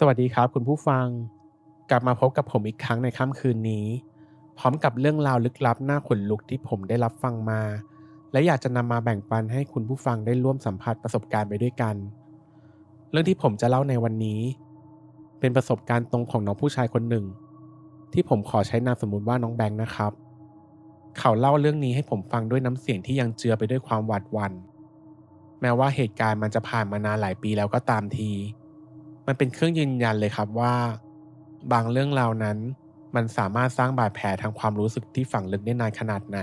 สวัสดีครับคุณผู้ฟัง กลับมาพบกับผมอีกครั้งในค่ำคืนนี้ พร้อมกับเรื่องราวลึกลับน่าขนลุกที่ผมได้รับฟังมา และอยากจะนำมาแบ่งปันให้คุณผู้ฟังได้ร่วมสัมผัสประสบการณ์ไปด้วยกัน เรื่องที่ผมจะเล่าในวันนี้ เป็นประสบการณ์ตรงของน้องผู้ชายคนหนึ่ง ที่ผมขอใช้นามสมมุติว่าน้องแบงค์นะครับ เขาเล่าเรื่องนี้ให้ผมฟังด้วยน้ำเสียงที่ยังเจือไปด้วยความหวาดหวัน่นแม้ว่าเหตุการณ์มันจะผ่านมานานหลายปีแล้วก็ตามที มันเป็นเครื่องยืนยันเลยครับว่า บางเรื่องราวนั้น มันสามารถสร้างบาดแผลทางความรู้สึกที่ฝังลึกได้นานขนาดไหน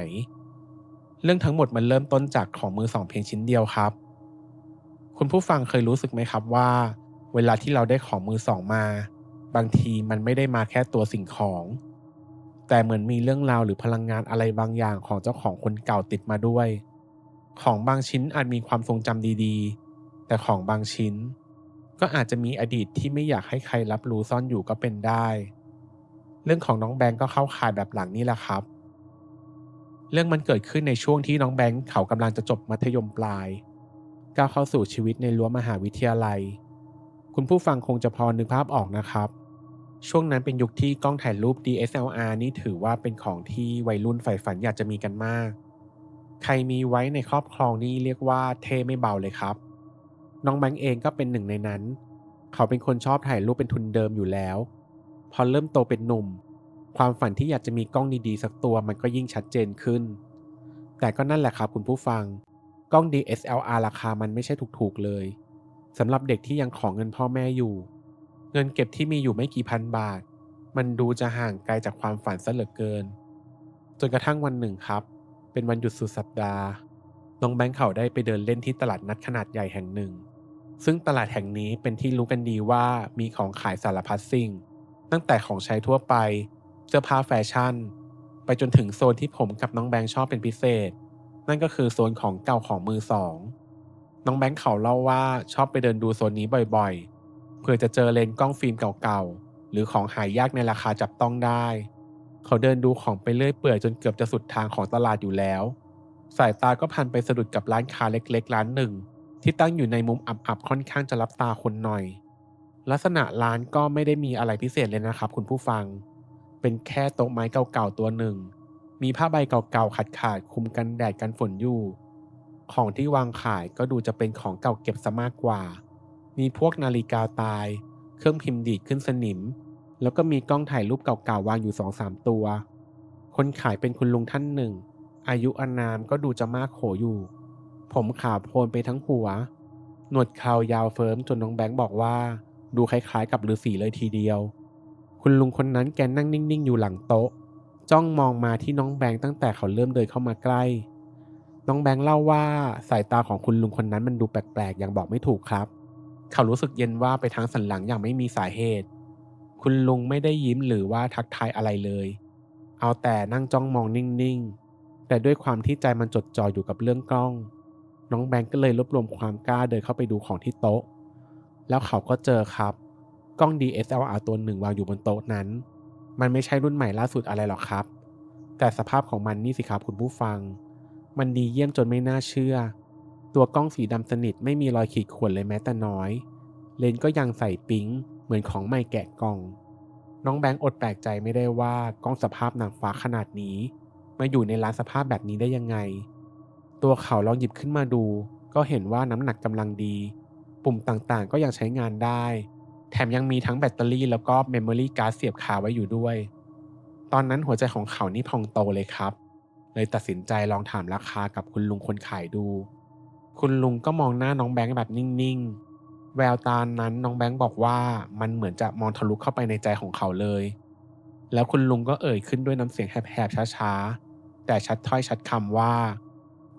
เรื่องทั้งหมดมันเริ่มต้นจากของมือสองเพียงชิ้นเดียวครับ คุณผู้ฟังเคยรู้สึกไหมครับว่า เวลาที่เราได้ของมือสองมา บางทีมันไม่ได้มาแค่ตัวสิ่งของ แต่เหมือนมีเรื่องราวหรือพลังงานอะไรบางอย่างของเจ้าของคนเก่าติดมาด้วย ของบางชิ้นอาจมีความทรงจำดีๆ แต่ของบางชิ้น ก็อาจจะมีอดีตที่ไม่อยากให้ใครรับรู้ซ่อนอยู่ก็เป็นได้ เรื่องของน้องแบงก์ก็เข้าข่ายแบบหลังนี่แหละครับ เรื่องมันเกิดขึ้นในช่วงที่น้องแบงก์เขากำลังจะจบมัธยมปลายก้าวเข้าสู่ชีวิตในรั้วมหาวิทยาลัย คุณผู้ฟังคงจะพอนึกภาพออกนะครับ ช่วงนั้นเป็นยุคที่กล้องถ่ายรูป DSLR นี่ถือว่าเป็นของที่วัยรุ่นใฝ่ฝันอยากจะมีกันมาก ใครมีไว้ในครอบครองนี่เรียกว่าเท่ไม่เบาเลยครับ น้องแบงค์เองก็เป็นหนึ่งในนั้น เขาเป็นคนชอบถ่ายรูปเป็นทุนเดิมอยู่แล้ว พอเริ่มโตเป็นหนุ่ม ความฝันที่อยากจะมีกล้องดีๆสักตัวมันก็ยิ่งชัดเจนขึ้น แต่ก็นั่นแหละครับคุณผู้ฟัง กล้อง DSLR ราคามันไม่ใช่ถูกๆเลยสำหรับเด็กที่ยังของเงินพ่อแม่อยู่ เงินเก็บที่มีอยู่ไม่กี่พันบาท มันดูจะห่างไกลจากความฝันซะเหลือเกิน จนกระทั่งวันหนึ่งครับ เป็นวันหยุดสุดสัปดาห์น้องแบงค์เขาได้ไปเดินเล่นที่ตลาดนัดขนาดใหญ่แห่งหนึ่ง ซึ่งตลาดแห่งนี้เป็นที่รู้กันดีว่ามีของขายสารพัดสิ่ง ตั้งแต่ของใช้ทั่วไป เสื้อผ้าแฟชั่น ไปจนถึงโซนที่ผมกับน้องแบงค์ชอบเป็นพิเศษ นั่นก็คือโซนของเก่าของมือสอง น้องแบงค์เขาเล่าว่าชอบไปเดินดูโซนนี้บ่อยๆ เพื่อจะเจอเลนส์กล้องฟิล์มเก่าๆ หรือของหายากในราคาจับต้องได้ เขาเดินดูของไปเรื่อยเปื่อยจนเกือบจะสุดทางของตลาดอยู่แล้ว สายตาก็พันไปสะดุดกับร้านค้าเล็กๆ ร้านหนึ่ง ที่ตั้งอยู่ในมุมอับๆค่อนข้างจะรับตาคนหน่อย ลักษณะร้านก็ไม่ได้มีอะไรพิเศษเลยนะครับ คุณผู้ฟัง เป็นแค่โต๊ะไม้เก่าๆตัวหนึ่ง มีผ้าใบเก่าๆขาดๆคุมกันแดดกันฝนอยู่ ของที่วางขายก็ดูจะเป็นของเก่าเก็บซะมากกว่า มีพวกนาฬิกาตาย เครื่องพิมพ์ดีดขึ้นสนิม แล้วก็มีกล้องถ่ายรูปเก่าๆวางอยู่สองสามตัว คนขายเป็นคุณลุงท่านหนึ่ง อายุอานามก็ดูจะมากโขอยู่ ผมขาวโพลนไปทั้งหัว หนวดเครายาวเฟิร์มจนน้องแบงค์บอกว่า ดูคล้ายๆกับฤาษีเลยทีเดียว คุณลุงคนนั้นแกนั่งนิ่งๆอยู่หลังโต๊ะ จ้องมองมาที่น้องแบงค์ตั้งแต่เขาเริ่มเดินเข้ามาใกล้ น้องแบงค์เล่าว่าสายตาของคุณลุงคนนั้นมันดูแปลกๆอย่างบอกไม่ถูกครับ เขารู้สึกเย็นว่าไปทางสันหลังอย่างไม่มีสาเหตุ คุณลุงไม่ได้ยิ้มหรือว่าทักทายอะไรเลย เอาแต่นั่งจ้องมองนิ่งๆแต่ด้วยความที่ใจมันจดจ่ออยู่กับเรื่องกล้อง น้องแบงค์ก็เลยรวบรวมความกล้าเดินเข้าไปดูของที่โต๊ะ แล้วเขาก็เจอครับ กล้อง DSLR ตัวหนึ่งวางอยู่บนโต๊ะนั้น มันไม่ใช่รุ่นใหม่ล่าสุดอะไรหรอกครับ แต่สภาพของมันนี่สิครับคุณผู้ฟัง มันดีเยี่ยมจนไม่น่าเชื่อ ตัวกล้องสีดำสนิทไม่มีรอยขีดข่วนเลยแม้แต่น้อย เลนส์ก็ยังใส่ปิ๊งเหมือนของใหม่แกะกล่อง น้องแบงค์อดแปลกใจไม่ได้ว่ากล้องสภาพนางฟ้าขนาดนี้ มาอยู่ในร้านสภาพแบบนี้ได้ยังไง ตัวเขาลองหยิบขึ้นมาดู ก็เห็นว่าน้ำหนักกำลังดี ปุ่มต่างๆก็ยังใช้งานได้ แถมยังมีทั้งแบตเตอรี่แล้วก็เมมโมรี่การ์ดเสียบคาไว้อยู่ด้วย ตอนนั้นหัวใจของเขานี่พองโตเลยครับ เลยตัดสินใจลองถามราคากับคุณลุงคนขายดู คุณลุงก็มองหน้าน้องแบงค์แบบนิ่งๆ แววตานั้นน้องแบงค์บอกว่ามันเหมือนจะมองทะลุเข้าไปในใจของเขาเลย แล้วคุณลุงก็เอ่ยขึ้นด้วยน้ำเสียงแหบๆช้าๆ แต่ชัดถ้อยชัดคำว่า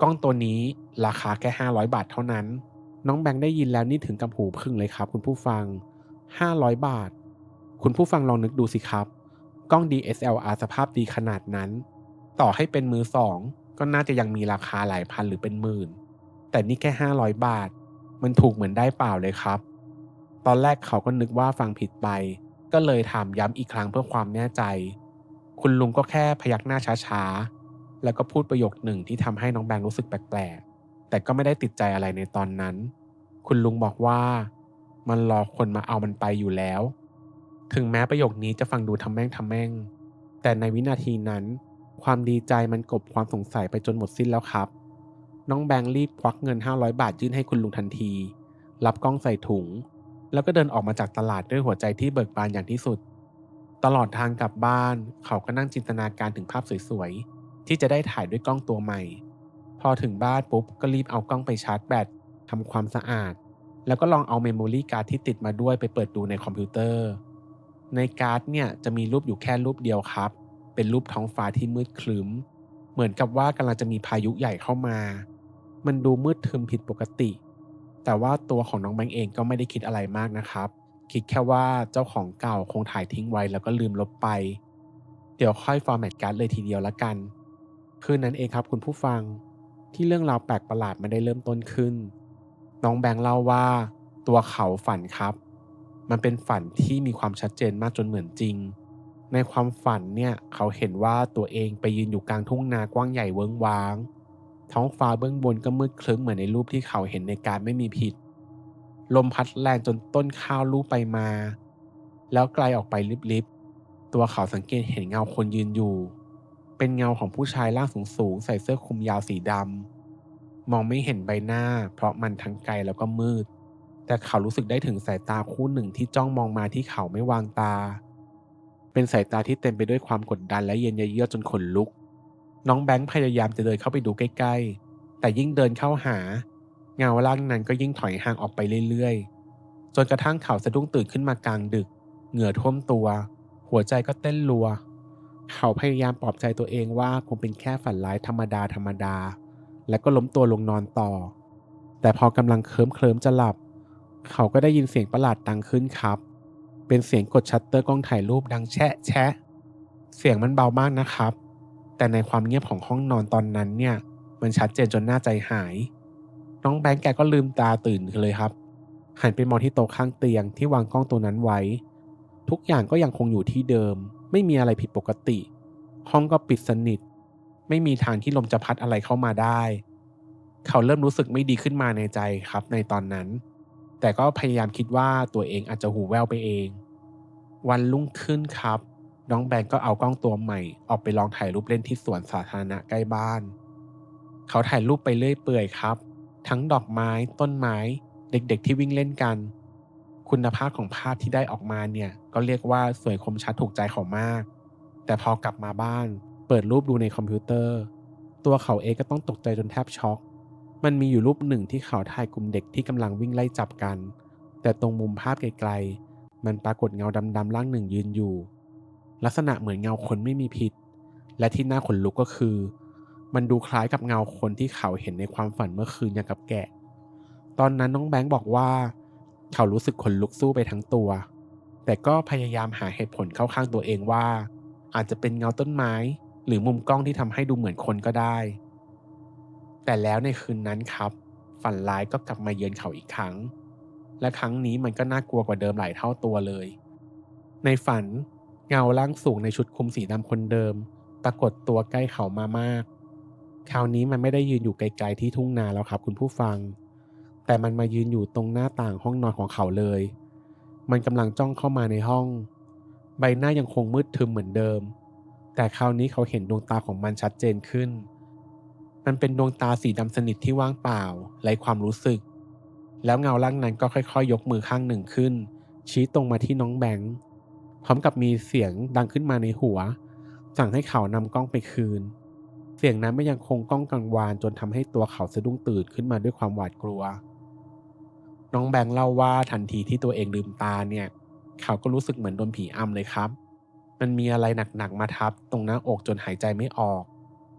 กล้องตัวนี้ราคาแค่ 500 บาทเท่านั้น น้องแบงค์ได้ยินแล้วนี่ถึงกับหูพึ่งเลยครับ คุณผู้ฟัง 500 บาท คุณผู้ฟังลองนึกดูสิครับ กล้อง DSLR สภาพดีขนาดนั้น ต่อให้เป็นมือสองก็น่าจะยังมีราคาหลายพันหรือเป็นหมื่น แต่นี่แค่ 500 บาท มันถูกเหมือนได้เปล่าเลยครับ ตอนแรกเขาก็นึกว่าฟังผิดไป ก็เลยถามย้ำอีกครั้งเพื่อความแน่ใจ คุณลุงก็แค่พยักหน้าช้าๆ แล้วก็พูดประโยคหนึ่งที่ทำให้น้องแบงค์รู้สึกแปลกๆ แต่ก็ไม่ได้ติดใจอะไรในตอนนั้น คุณลุงบอกว่า มันรอคนมาเอามันไปอยู่แล้ว ถึงแม้ประโยคนี้จะฟังดูทำแม่งทำแม่ง แต่ในวินาทีนั้น ความดีใจมันกบความสงสัยไปจนหมดสิ้นแล้วครับ น้องแบงค์รีบควักเงิน 500 บาทยื่นให้คุณลุงทันที รับกล้องใส่ถุง แล้วก็เดินออกมาจากตลาดด้วยหัวใจที่เบิกบานอย่างที่สุด ตลอดทางกลับบ้านเขาก็นั่งจินตนาการถึงภาพสวยๆ ที่จะได้ถ่ายด้วยกล้องตัวใหม่ พอถึงบ้านปุ๊บก็รีบเอากล้องไปชาร์จแบตทำความสะอาด แล้วก็ลองเอาเมมโมรี่การ์ดที่ติดมาด้วยไปเปิดดูในคอมพิวเตอร์ ในการ์ดเนี่ยจะมีรูปอยู่แค่รูปเดียวครับ เป็นรูปท้องฟ้าที่มืดครึ้ม เหมือนกับว่ากำลังจะมีพายุใหญ่เข้ามา มันดูมืดทึมผิดปกติ แต่ว่าตัวของน้องแบงค์เองก็ไม่ได้คิดอะไรมากนะครับ คิดแค่ว่าเจ้าของเก่าคงถ่ายทิ้งไว้แล้วก็ลืมลบไป เดี๋ยวค่อยฟอร์แมตการ์ดเลยทีเดียวละกัน คืนนั้นเองครับคุณผู้ฟังที่เรื่องราวแปลกประหลาดมันได้เริ่มต้นขึ้น น้องแบงค์เล่าว่าตัวเขาฝันครับ มันเป็นฝันที่มีความชัดเจนมากจนเหมือนจริง ในความฝันเนี่ยเขาเห็นว่าตัวเองไปยืนอยู่กลางทุ่งนากว้างใหญ่เวิ้งว้าง ท้องฟ้าเบื้องบนก็มืดครึ้มเหมือนในรูปที่เขาเห็นในการไม่มีผิด ลมพัดแรงจนต้นข้าวลูบไปมา แล้วไกลออกไปลิบๆตัวเขาสังเกตเห็นเงาคนยืนอยู่ เป็นเงาของผู้ชายร่างสูงๆใส่เสื้อคลุมยาวสีดำมองไม่เห็นใบหน้า เพราะมันทั้งไกลแล้วก็มืด แต่เขารู้สึกได้ถึงสายตาคู่หนึ่งที่จ้องมองมาที่เขาไม่วางตา เป็นสายตาที่เต็มไปด้วยความกดดันและเย็นเยือกจนขนลุก น้องแบงค์พยายามจะเดินเข้าไปดูใกล้ ๆ แต่ยิ่งเดินเข้าหา เงาล่างนั้นก็ยิ่งถอยห่างออกไปเรื่อยๆ จนกระทั่งเขาสะดุ้งตื่นขึ้นมากลางดึก เหงื่อท่วมตัว หัวใจก็เต้นรัว เขาพยายามปลอบใจตัวเองว่าคงเป็นแค่ฝันร้ายธรรมดาธรรมดา แล้วก็ล้มตัวลงนอนต่อ แต่พอกำลังเคลิ้มเคลิมจะหลับ เขาก็ได้ยินเสียงประหลาดดังขึ้นครับ เป็นเสียงกดชัตเตอร์กล้องถ่ายรูปดังแชะแชะ เสียงมันเบามากนะครับ แต่ในความเงียบของห้องนอนตอนนั้นเนี่ย มันชัดเจนจนหน่าใจหาย น้องแบงค์แกก็ลืมตาตื่นเลยครับ หันไปมองที่โต๊ะข้างเตียงที่วางกล้องตัวนั้นไว้ ทุกอย่างก็ยังคงอยู่ที่เดิม ไม่มีอะไรผิดปกติ ห้องก็ปิดสนิท ไม่มีทางที่ลมจะพัดอะไรเข้ามาได้ เขาเริ่มรู้สึกไม่ดีขึ้นมาในใจครับในตอนนั้น แต่ก็พยายามคิดว่าตัวเองอาจจะหูแว่วไปเอง วันรุ่งขึ้นครับ น้องแบงก์ก็เอากล้องตัวใหม่ ออกไปลองถ่ายรูปเล่นที่สวนสาธารณะใกล้บ้าน เขาถ่ายรูปไปเรื่อยเปื่อยครับ ทั้งดอกไม้ต้นไม้ เด็กๆที่วิ่งเล่นกัน คุณภาพของภาพที่ได้ออกมาเนี่ยก็เรียกว่าสวยคมชัดถูกใจเขามาก แต่พอกลับมาบ้าน เปิดรูปดูในคอมพิวเตอร์ ตัวเขาเองก็ต้องตกใจจนแทบช็อก มันมีอยู่รูปหนึ่งที่เขาถ่ายกลุ่มเด็กที่กำลังวิ่งไล่จับกัน แต่ตรงมุมภาพไกลๆ มันปรากฏเงาดำๆร่างหนึ่งยืนอยู่ ลักษณะเหมือนเงาคนไม่มีผิดและที่น่าขนลุกก็คือ มันดูคล้ายกับเงาคนที่เขาเห็นในความฝันเมื่อคืนอย่างกับแกะ ตอนนั้นน้องแบงค์บอกว่า เขารู้สึกขนลุกสู้ไปทั้งตัว แต่ก็พยายามหาเหตุผลเข้าข้างตัวเองว่า อาจจะเป็นเงาต้นไม้ หรือมุมกล้องที่ทำให้ดูเหมือนคนก็ได้ แต่แล้วในคืนนั้นครับ ฝันร้ายก็กลับมาเยือนเขาอีกครั้ง และครั้งนี้มันก็น่ากลัวกว่าเดิมหลายเท่าตัวเลย ในฝันเงาร่างสูงในชุดคลุมสีดำคนเดิม ปรากฏตัวใกล้เขามามาก คราวนี้มันไม่ได้ยืนอยู่ไกลๆที่ทุ่งนาแล้วครับคุณผู้ฟัง แต่มันมายืนอยู่ตรงหน้าต่างห้องนอนของเขาเลย มันกำลังจ้องเข้ามาในห้อง ใบหน้ายังคงมืดทึมเหมือนเดิม แต่คราวนี้เขาเห็นดวงตาของมันชัดเจนขึ้น มันเป็นดวงตาสีดำสนิทที่ว่างเปล่าไร้ความรู้สึก แล้วเงาร่างนั้นก็ค่อยๆ ยกมือข้างหนึ่งขึ้น ชี้ตรงมาที่น้องแบงค์พร้อมกับมีเสียงดังขึ้นมาในหัว สั่งให้เขานำกล้องไปคืน เสียงนั้นไม่ยังคงก้องกังวานจนทำให้ตัวเขาสะดุ้งตื่นขึ้นมาด้วยความหวาดกลัว น้องแบงค์เล่าว่าทันทีที่ตัวเองลืมตาเนี่ย เขาก็รู้สึกเหมือนโดนผีอำเลยครับ มันมีอะไรหนักๆมาทับ ตรงหน้าอกจนหายใจไม่ออก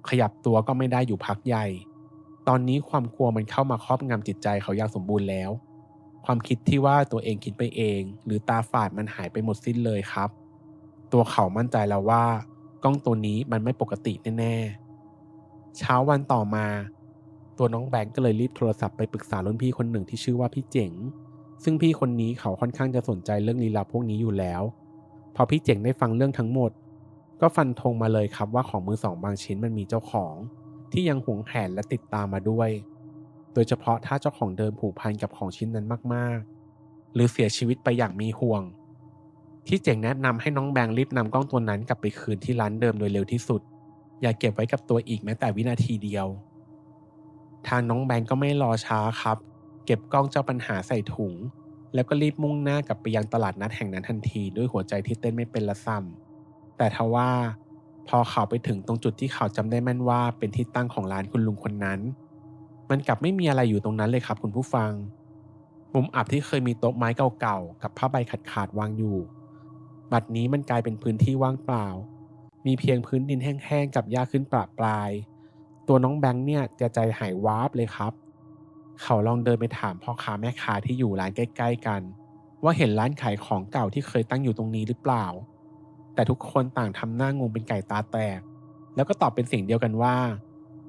ขยับตัวก็ไม่ได้อยู่พักใหญ่ ตอนนี้ความกลัวมันเข้ามาครอบงำจิตใจเขาอย่างสมบูรณ์แล้ว ความคิดที่ว่าตัวเองคิดไปเอง หรือตาฝาดมันหายไปหมดสิ้นเลยครับ ตัวเขามั่นใจแล้วว่า กล้องตัวนี้มันไม่ปกติแน่ๆเช้าวันต่อมา ตัวน้องแบงก์ก็เลยรีบโทรศัพท์ไปปรึกษารุ่นพี่คนหนึ่งที่ชื่อว่าพี่เจ๋ง ซึ่งพี่คนนี้เขาค่อนข้างจะสนใจเรื่องลี้ลับพวกนี้อยู่แล้ว พอพี่เจ๋งได้ฟังเรื่องทั้งหมด ก็ฟันธงมาเลยครับว่าของมือสองบางชิ้นมันมีเจ้าของ ที่ยังหวงแหนและติดตามมาด้วย โดยเฉพาะถ้าเจ้าของเดิมผูกพันกับของชิ้นนั้นมากๆ หรือเสียชีวิตไปอย่างมีห่วง ที่เจ๋งแนะนำให้น้องแบงค์รีบนำกล้องตัวนั้นกลับไปคืนที่ร้านเดิมโดยเร็วที่สุด อย่าเก็บไว้กับตัวอีกแม้แต่วินาทีเดียว ทางน้องแบงค์ก็ไม่รอช้าครับ เก็บกล้องเจ้าปัญหาใส่ถุง แล้วก็รีบมุ่งหน้ากลับไปยังตลาดนัดแห่งนั้นทันทีด้วยหัวใจที่เต้นไม่เป็นละซ้ำแต่ทว่าพอเขาไปถึงตรงจุดที่เขาจำได้แม่นว่าเป็นที่ตั้งของร้านคุณลุงคนนั้น มันกลับไม่มีอะไรอยู่ตรงนั้นเลยครับคุณผู้ฟัง มุมอับที่เคยมีโต๊ะไม้เก่าๆกับผ้าใบขาดๆวางอยู่ บัดนี้มันกลายเป็นพื้นที่ว่างเปล่า มีเพียงพื้นดินแห้งๆกับหญ้าขึ้นปะปราย ตัวน้องแบงค์เนี่ยจะใจหายวาบเลยครับ เขาลองเดินไปถามพ่อค้าแม่ค้าที่อยู่ร้านใกล้ ๆ กัน ว่าเห็นร้านขายของเก่าที่เคยตั้งอยู่ตรงนี้หรือเปล่า แต่ทุกคนต่างทำหน้างงเป็นไก่ตาแตก แล้วก็ตอบเป็นเสียงเดียวกันว่า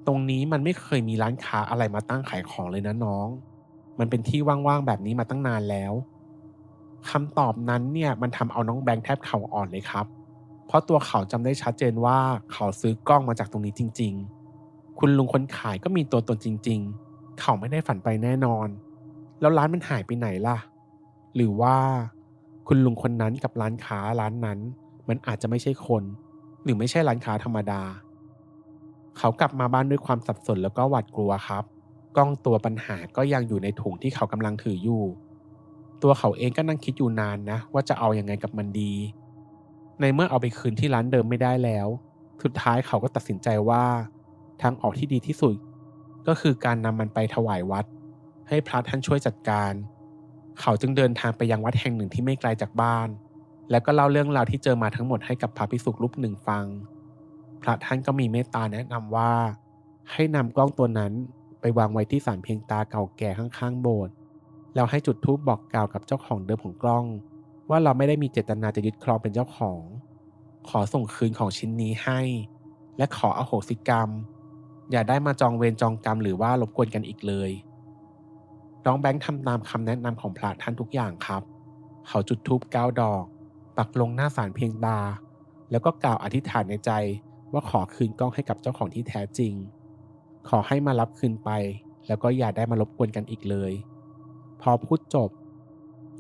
ตรงนี้มันไม่เคยมีร้านค้าอะไรมาตั้งขายของเลยนะน้อง มันเป็นที่ว่างๆแบบนี้มาตั้งนานแล้วคำตอบนั้นเนี่ยมันทำเอาน้องแบงค์แทบเข่าอ่อนเลยครับ เพราะตัวเขาจำได้ชัดเจนว่าเขาซื้อกล้องมาจากตรงนี้จริง ๆ คุณลุงคนขายก็มีตัวตนจริง ๆ เขาไม่ได้ฝันไปแน่นอน แล้วร้านมันหายไปไหนล่ะ หรือว่า คุณลุงคนนั้นกับร้านค้าร้านนั้น มันอาจจะไม่ใช่คน หรือไม่ใช่ร้านค้าธรรมดา เขากลับมาบ้านด้วยความสับสนแล้วก็หวาดกลัวครับ กล้องตัวปัญหาก็ยังอยู่ในถุงที่เขากำลังถืออยู่ ตัวเขาเองก็นั่งคิดอยู่นานนะ ว่าจะเอาอยัางไงกับมันดี ในเมื่อเอาไปคืนที่ร้านเดิมไม่ได้แล้ว สุดท้ายเขาก็ตัดสินใจว่า ทางออกที่ดีที่สุด ก็คือการนำมันไปถวายวัด ให้พระท่านช่วยจัดการ เขาจึงเดินทางไปยังวัดแห่งหนึ่งที่ไม่ไกลจากบ้าน แล้วก็เล่าเรื่องราวที่เจอมาทั้งหมดให้กับพระภิกษุรูปหนึ่งฟัง พระท่านก็มีเมตตาแนะนำว่า ให้นำกล้องตัวนั้นไปวางไว้ที่ศาลเพียงตาเก่าแก่ข้างๆโบสถ์แล้วให้จุดธูปบอกกล่าวกับเจ้าของเดิมของกล้อง ว่าเราไม่ได้มีเจตนาจะยึดครองเป็นเจ้าของ ขอส่งคืนของชิ้นนี้ให้ และขออโหสิกรรม อย่าได้มาจองเวรจองกรรมหรือว่ารบกวนกันอีกเลย น้องแบงค์ทำตามคำแนะนำของพระท่านทุกอย่างครับ เขาจุดธูปเก้าดอก ปักลงหน้าศาลเพียงตา แล้วก็กล่าวอธิษฐานในใจว่าขอคืนกล้องให้กับเจ้าของที่แท้จริง ขอให้มารับคืนไป แล้วก็อย่าได้มารบกวนกันอีกเลย พอพูดจบ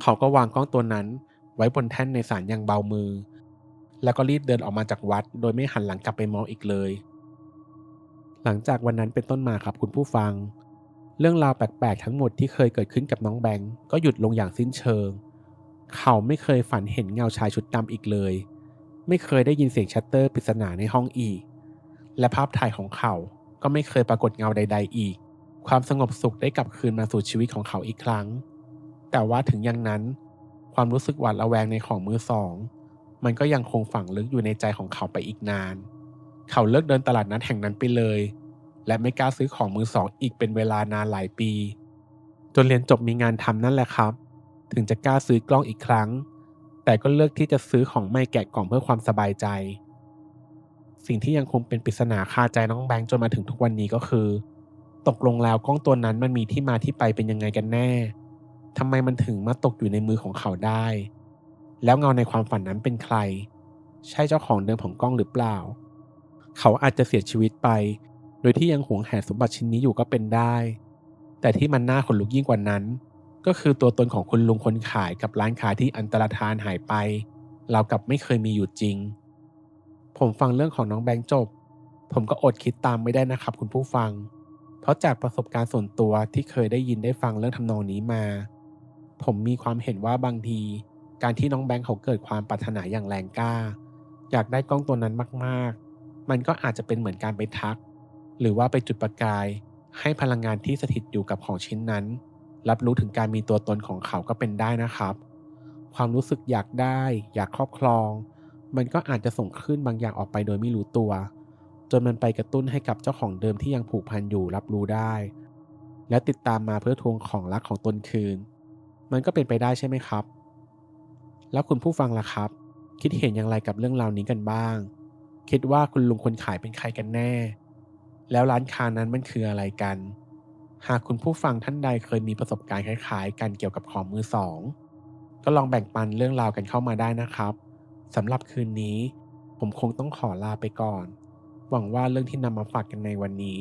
เขาก็วางกล้องตัวนั้น ไว้บนแท่นในศาลอย่างเบามือ แล้วก็รีบเดินออกมาจากวัด โดยไม่หันหลังกลับไปมองอีกเลย หลังจากวันนั้นเป็นต้นมาครับคุณผู้ฟัง เรื่องราวแปลกๆทั้งหมดที่เคยเกิดขึ้นกับน้องแบงก์ก็หยุดลงอย่างสิ้นเชิง เขาไม่เคยฝันเห็นเงาชายชุดดำอีกเลย ไม่เคยได้ยินเสียงชัตเตอร์ปริศนาในห้องอีก และภาพถ่ายของเขาก็ไม่เคยปรากฏเงาใด ๆ อีก ความสงบสุขได้กลับคืนมาสู่ชีวิตของเขาอีกครั้ง แต่ว่าถึงอย่างนั้น ความรู้สึกหวาดระแวงในของมือสอง มันก็ยังคงฝังลึกอยู่ในใจของเขาไปอีกนาน เขาเลิกเดินตลาดนัดแห่งนั้นไปเลย และไม่กล้าซื้อของมือสองอีกเป็นเวลานานหลายปี จนเรียนจบมีงานทำนั่นแหละครับ ถึงจะกล้าซื้อกล้องอีกครั้ง แต่ก็เลือกที่จะซื้อของไม่แกะกล่องเพื่อความสบายใจ สิ่งที่ยังคงเป็นปริศนาคาใจน้องแบงค์จนมาถึงทุกวันนี้ก็คือ ตกลงแล้วกล้องตัวนั้นมันมีที่มาที่ไปเป็นยังไงกันแน่ทำไมมันถึงมาตกอยู่ในมือของเขาได้ แล้วเงาในความฝันนั้นเป็นใคร ใช่เจ้าของเดิมของกล้องหรือเปล่า เขาอาจจะเสียชีวิตไป โดยที่ยังหวงแหนสมบัติชิ้นนี้อยู่ก็เป็นได้ แต่ที่มันน่าขนลุกยิ่งกว่านั้น ก็คือตัวตนของคุณลุงคนขายกับร้านค้าที่อันตรธานหายไป เรากับไม่เคยมีอยู่จริง ผมฟังเรื่องของน้องแบงค์จบ ผมก็อดคิดตามไม่ได้นะครับคุณผู้ฟัง เพราะจากประสบการณ์ส่วนตัวที่เคยได้ยินได้ฟังเรื่องทำนองนี้มา ผมมีความเห็นว่าบางที การที่น้องแบงค์เขาเกิดความปรารถนาอย่างแรงกล้า อยากได้กล้องตัวนั้นมากๆ มันก็อาจจะเป็นเหมือนการไปทัก หรือว่าไปจุดประกาย ให้พลังงานที่สถิตอยู่กับของชิ้นนั้น รับรู้ถึงการมีตัวตนของเขาก็เป็นได้นะครับ ความรู้สึกอยากได้ อยากครอบครอง มันก็อาจจะส่งคลื่นบางอย่างออกไปโดยไม่รู้ตัว จนมันไปกระตุ้นให้กับเจ้าของเดิมที่ยังผูกพันอยู่รับรู้ได้ และติดตามมาเพื่อทวงของรักของตนคืน มันก็เป็นไปได้ใช่ไหมครับ แล้วคุณผู้ฟังล่ะครับ คิดเห็นอย่างไรกับเรื่องราวนี้กันบ้าง คิดว่าคุณลุงคนขายเป็นใครกันแน่ แล้วร้านค้านั้นมันคืออะไรกัน หากคุณผู้ฟังท่านใดเคยมีประสบการณ์คล้ายๆ กันเกี่ยวกับของมือสอง ก็ลองแบ่งปันเรื่องราวกันเข้ามาได้นะครับสำหรับคืนนี้ ผมคงต้องขอลาไปก่อน หวังว่าเรื่องที่นำมาฝากกันในวันนี้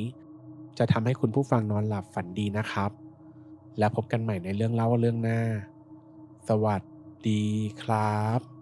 จะทำให้คุณผู้ฟังนอนหลับฝันดีนะครับ แล้วพบกันใหม่ในเรื่องเล่าเรื่องหน้า สวัสดีครับ